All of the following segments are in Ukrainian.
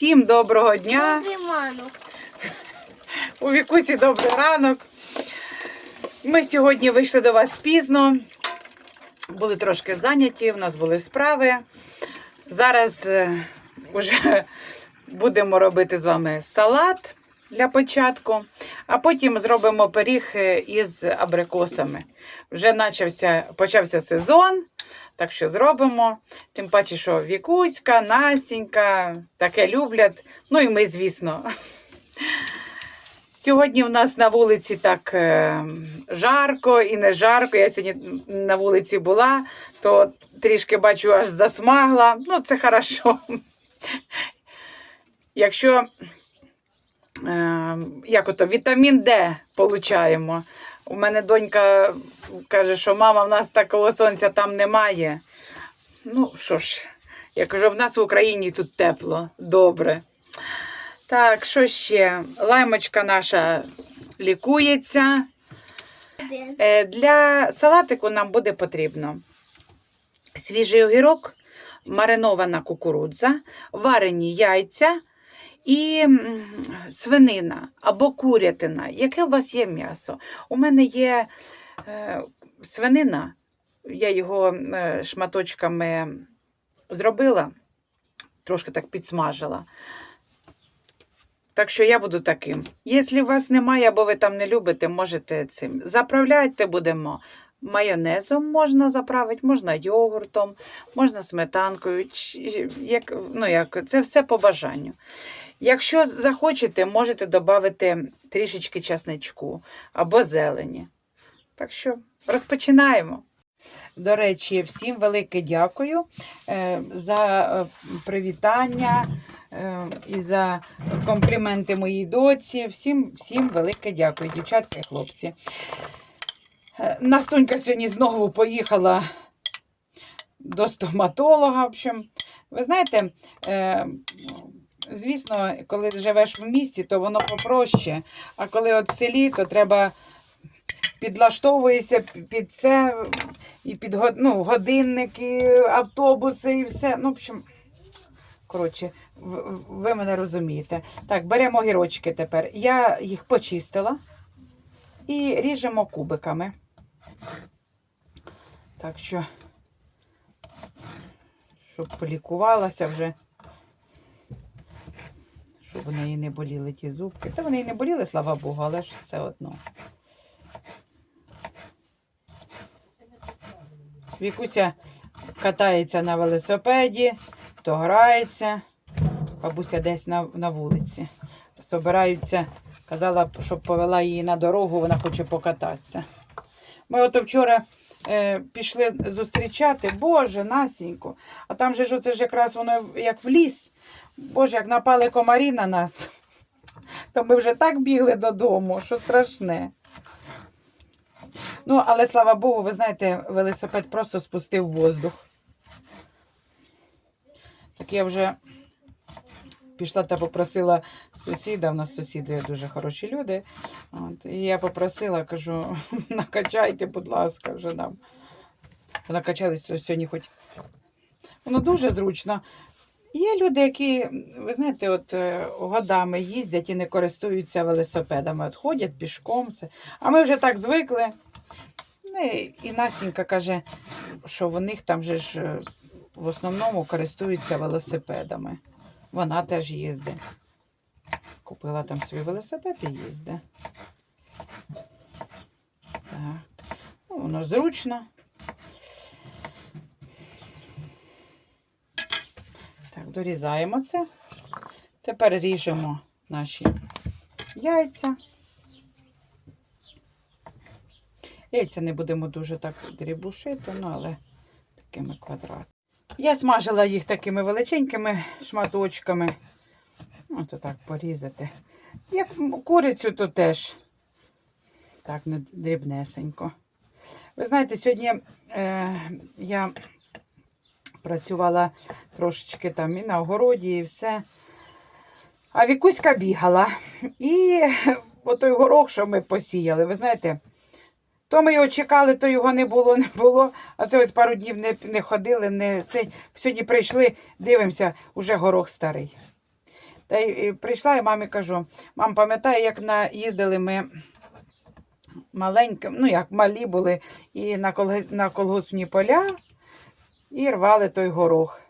Всім доброго дня. Добрий манок. У Вікусі добрий ранок. Ми сьогодні вийшли до вас пізно. Були трошки зайняті, в нас були справи. Зараз е, вже будемо робити з вами салат для початку, а потім зробимо пиріг е, із абрикосами. Вже почався сезон, так що зробимо. Тим паче, що Вікуська, Настінька таке люблять. Ну і ми, звісно. Сьогодні в нас на вулиці так е, жарко і не жарко. Я сьогодні на вулиці була, то трішки бачу, аж засмагла. Ну, це хорошо. Якщо е, як ото, вітамін Д получаємо. У мене донька каже, що мама, в нас такого сонця там немає. Ну, що ж, я кажу, в нас в Україні тут тепло, добре. Так, що ще? Лаймочка наша лікується. Е, Для салатику нам буде потрібно свіжий огірок, маринована кукурудза, варені яйця і свинина або курятина. Яке у вас є м'ясо? У мене є е, свинина, я його е, шматочками зробила, трошки так підсмажила. Так що я буду таким. Якщо у вас немає або ви там не любите, можете цим. Заправляйте будемо. Майонезом можна заправити, можна йогуртом, можна сметанкою. Як, ну, як, це все по бажанню. Якщо захочете, можете додати трішечки часничку або зелені. Так що розпочинаємо. До речі, всім велике дякую е, за е, привітання е, і за компліменти моїй доці. Всім, всім велике дякую, дівчатка і хлопці. Настунька сьогодні знову поїхала до стоматолога. В общем, ви знаєте, звісно, коли живеш в місті, то воно попроще. А коли от в селі, то треба підлаштовуєшся під це, і під ну, годинники, автобуси і все. Ну, в общем, коротше, ви мене розумієте. Так, беремо огірочки тепер. Я їх почистила і ріжемо кубиками. Так що, щоб полікувалася вже. В неї не боліли ті зубки. Та вони і не боліли, слава Богу, але ж все одно. Вікуся катається на велосипеді, то грається. Бабуся десь на, на вулиці. Собираються, казала, щоб повела її на дорогу, вона хоче покататися. Ми ото вчора е, пішли зустрічати, Боже, Настінько, а там же ж оце ж якраз воно як в ліс. Боже, як напали комарі на нас. То ми вже так бігли додому, що страшне. Ну, але слава Богу, ви знаєте, велосипед просто спустив воздух. Так я вже пішла та попросила сусіда, у нас сусіди дуже хороші люди. От, і я попросила, кажу, накачайте, будь ласка, вже нам. Накачались сьогодні хоч. Воно дуже зручно. Є люди, які, ви знаєте, от е, годами їздять і не користуються велосипедами, от ходять пішком. Це. А ми вже так звикли. Ну, і- і Настінька каже, що в них там же ж е, в основному користуються велосипедами. Вона теж їздить. Купила там свій велосипед і їздить. Так. Ну, воно зручно. Так, дорізаємо це. Тепер ріжемо наші яйця. Яйця не будемо дуже так дрібушити, ну але такими квадратами. Я смажила їх такими величенькими шматочками. Ото так порізати. Як курицю, то теж так не дрібнесенько. Ви знаєте, сьогодні е, я працювала трошечки там і на огороді, і все. А Вікуська бігала. І отой горох, що ми посіяли, ви знаєте, то ми його чекали, то його не було, не було. А це ось пару днів не, не ходили. Не, цей. Сьогодні прийшли, дивимося, уже горох старий. Та й прийшла і мамі кажу: мам, пам'ятаю, як на, їздили ми маленьким, ну як малі були, і на колгоспні поля і рвали той горох.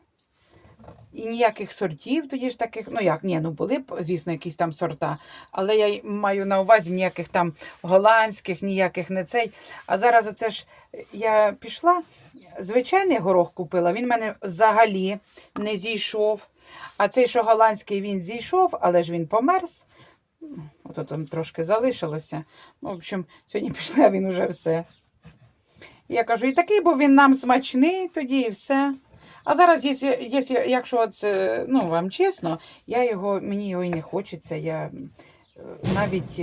І ніяких сортів тоді ж таких, ну як, ні, ну були б, звісно, якісь там сорта, але я маю на увазі ніяких там голландських, ніяких не цей. А зараз оце ж я пішла, звичайний горох купила, він в мене взагалі не зійшов. А цей, що голландський, він зійшов, але ж він померз. Ото там трошки залишилося. Ну, в общем, сьогодні пішла, він уже все. Я кажу, і такий, бо він нам смачний тоді, і все. А зараз, якщо, якщо, якщо це, ну, вам чесно, я його, мені його і не хочеться. Я е, навіть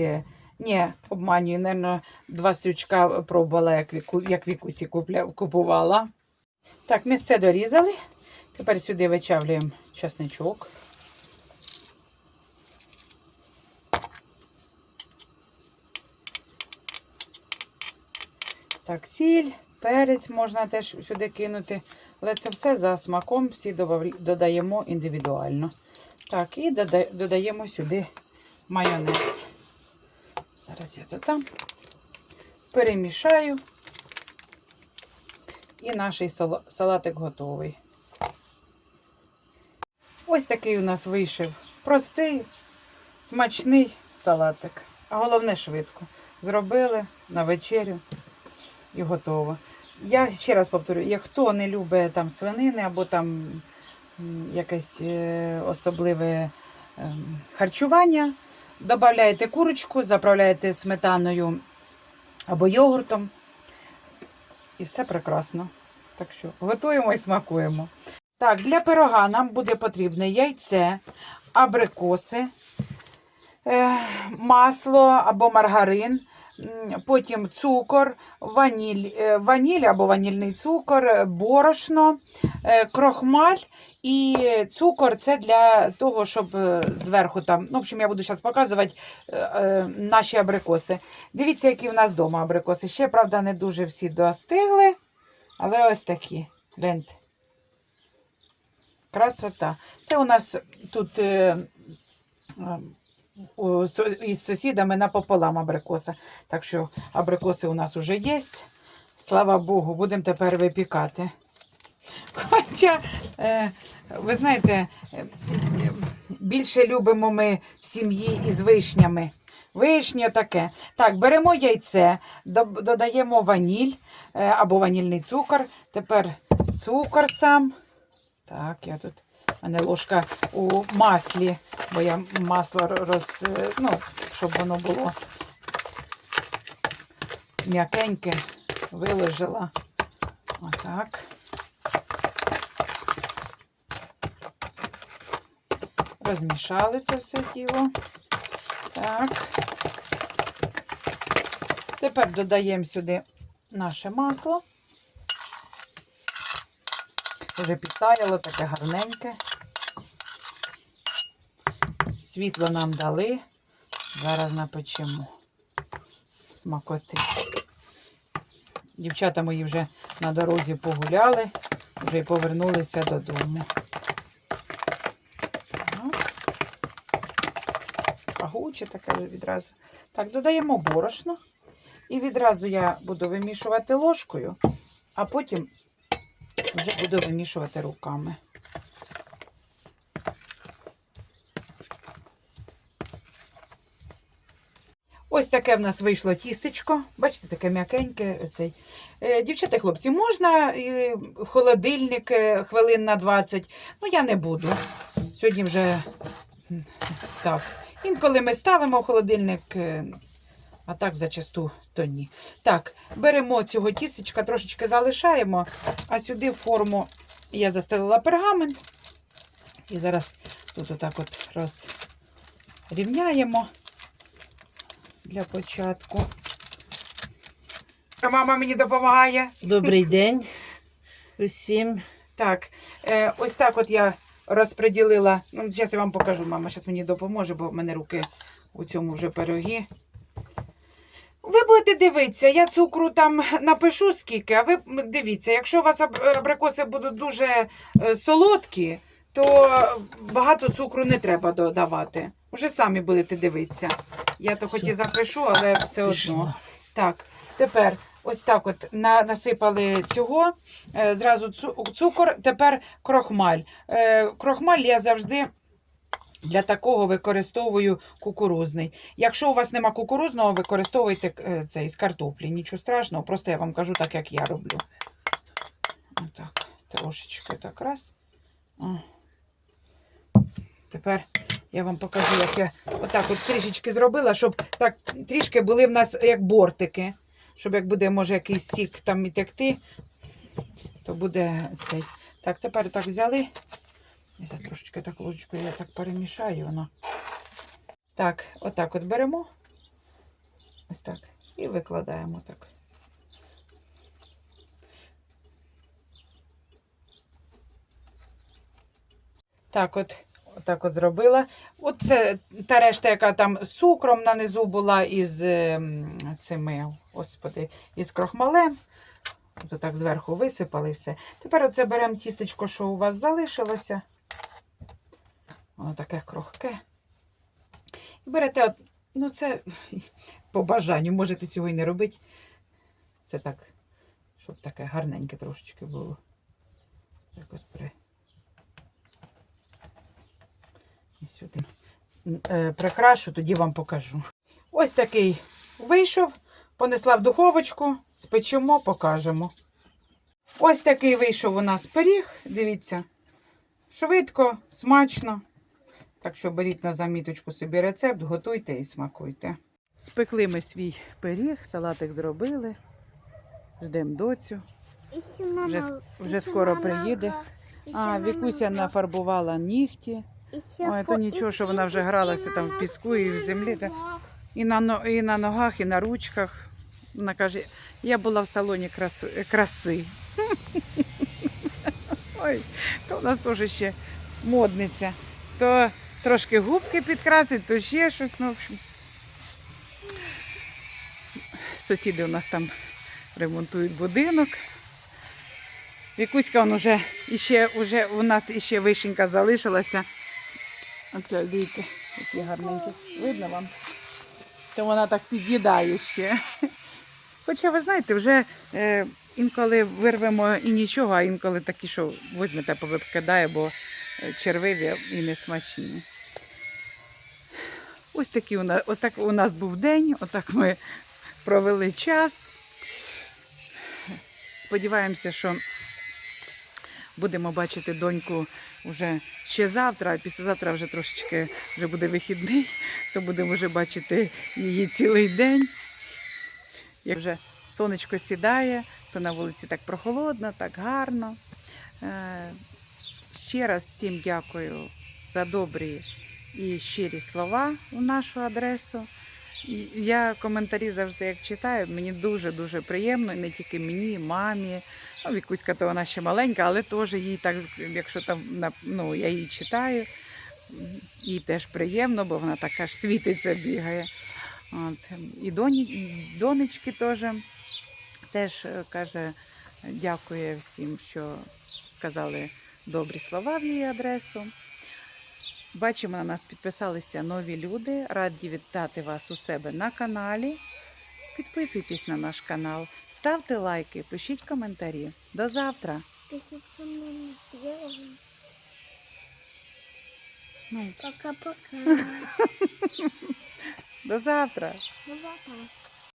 не обманюю, напевно, два стрючка пробувала, як, як вікусі купувала. Так, ми все дорізали. Тепер сюди вичавлюємо часничок. Так, сіль, перець можна теж сюди кинути. Але це все за смаком, всі додаємо індивідуально. Так, і додаємо сюди майонез. Зараз я додам. Перемішаю. І наш салатик готовий. Ось такий у нас вийшов простий, смачний салатик. А головне швидко. Зробили на вечерю і готово. Я ще раз повторю, як хто не любить там свинини або там якесь е, особливе ем, харчування, додаєте курочку, заправляєте сметаною або йогуртом. І все прекрасно. Так що готуємо і смакуємо. Так, для пирога нам буде потрібне яйце, абрикоси, е, масло або маргарин, потім цукор, ваніль, е, ваніль або ванільний цукор, е, борошно, е, крохмаль і цукор це для того, щоб зверху там. Ну, в общем, я буду зараз показувати наші абрикоси. Дивіться, які в нас вдома абрикоси. Ще, правда, не дуже всі достигли, але ось такі. Гляньте. Красота. Це у нас тут із сусідами напополам абрикоса. Так що абрикоси у нас вже є. Слава Богу, будемо тепер випікати. Хоча, е, ви знаєте, е, більше любимо ми в сім'ї із вишнями. Вишня таке. Так, беремо яйце, додаємо ваніль е, або ванільний цукор. Тепер цукор сам. Так, я тут. У мене ложка у маслі, бо я масло роз. е, Ну, щоб воно було м'якеньке, виложила. Отак. Розмішали це все діло. Так. Тепер додаємо сюди наше масло. Вже підтаяло, таке гарненьке. Світло нам дали. Зараз напечемо смакоти. Дівчата мої вже на дорозі погуляли, вже й повернулися додому. Пагуче таке відразу. Так, додаємо борошно. І відразу я буду вимішувати ложкою, а потім вже буду вимішувати руками. Ось таке в нас вийшло тістечко. Бачите, таке м'якеньке. Цей. Е, Дівчата, хлопці, можна в холодильник е, хвилин на 20. Ну, я не буду. Сьогодні вже так. Інколи ми ставимо в холодильник, е, а так зачасту то ні. Так, беремо цього тістечка, трошечки залишаємо, а сюди форму я застелила пергамент. І зараз тут отак от розрівняємо для початку. А Мама мені допомагає. Добрий день усім. Так, е, ось так от я розподілила. Ну, зараз я вам покажу, мама, зараз мені допоможе, бо в мене руки у цьому вже пирогі. Ви будете дивитися, я цукру там напишу скільки, а ви дивіться, якщо у вас абрикоси будуть дуже е, солодкі, то багато цукру не треба додавати. Вже самі будете дивитися. Я то хоч і запишу, але все одно. Так, тепер ось так от на, насипали цього, е, зразу цу- цукор, тепер крохмаль. Е, крохмаль я завжди для такого використовую кукурузний. Якщо у вас нема кукурузного, використовуйте е, цей з картоплі. Нічого страшного, просто я вам кажу так, як я роблю. Отак, трошечки так раз. О. Тепер я вам покажу, як я отак от трішечки зробила, щоб так трішки були в нас як бортики. Щоб як буде, може, якийсь сік там і то буде цей. Так, тепер так взяли. Я трошечки так ложечкою я так перемішаю воно. Так, отак от беремо. Ось так. І викладаємо так. Так, от, отак от зробила. Оце та решта, яка там з цукром на низу була із ем, цими, господи, із крохмалем. Тобто так зверху висипали все. Тепер оце беремо тістечко, що у вас залишилося. Воно таке крохке. І берете, от, ну це по бажанню, можете цього і не робити. Це так, щоб таке гарненьке трошечки було. Так от при. І сюди. Е, Прикрашу, тоді вам покажу. Ось такий вийшов, понесла в духовочку, спечемо, покажемо. Ось такий вийшов у нас пиріг. Дивіться, швидко, смачно. Так що беріть на заміточку собі рецепт, готуйте і смакуйте. Спекли ми свій пиріг, салатик зробили. Ждемо доцю. Вже вже скоро приїде. А, Вікуся нафарбувала нігті. Ой, то нічого, що вона вже гралася там в піску і в землі. Та... І, на, і на ногах, і на ручках. Вона каже, я була в салоні красу... краси. Ой, то у нас теж ще модниця. То трошки губки підкрасить, то ще щось. Ну, в общем. Сусіди у нас там ремонтують будинок. Вікуська он уже, іще, уже у нас іще вишенька залишилася. Оце, дивіться, які гарненькі. Видно вам? То вона так під'їдає ще. Хоча, ви знаєте, вже е, інколи вирвемо і нічого, а інколи такі, що візьмете, повикидає, бо е, червиві і не смачні. Ось такий у нас, отак у нас був день, отак ми провели час. Сподіваємося, що будемо бачити доньку вже ще завтра, а післязавтра вже трошечки вже буде вихідний, то будемо вже бачити її цілий день. Як вже сонечко сідає, то на вулиці так прохолодно, так гарно. Е, Ще раз всім дякую за добрі і щирі слова у нашу адресу. Я коментарі завжди як читаю, мені дуже-дуже приємно, не тільки мені, мамі. Ну, Вікуська, то вона ще маленька, але теж їй так, якщо там ну, я її читаю, їй теж приємно, бо вона така ж світиться, бігає. От. І доні, донечки теж, теж е, каже, дякує всім, що сказали добрі слова в її адресу. Бачимо, на нас підписалися нові люди. Раді вітати вас у себе на каналі. Підписуйтесь на наш канал, ставте лайки, пишіть коментарі. До завтра. Ну, Пока-пока. до завтра. Ну, пока.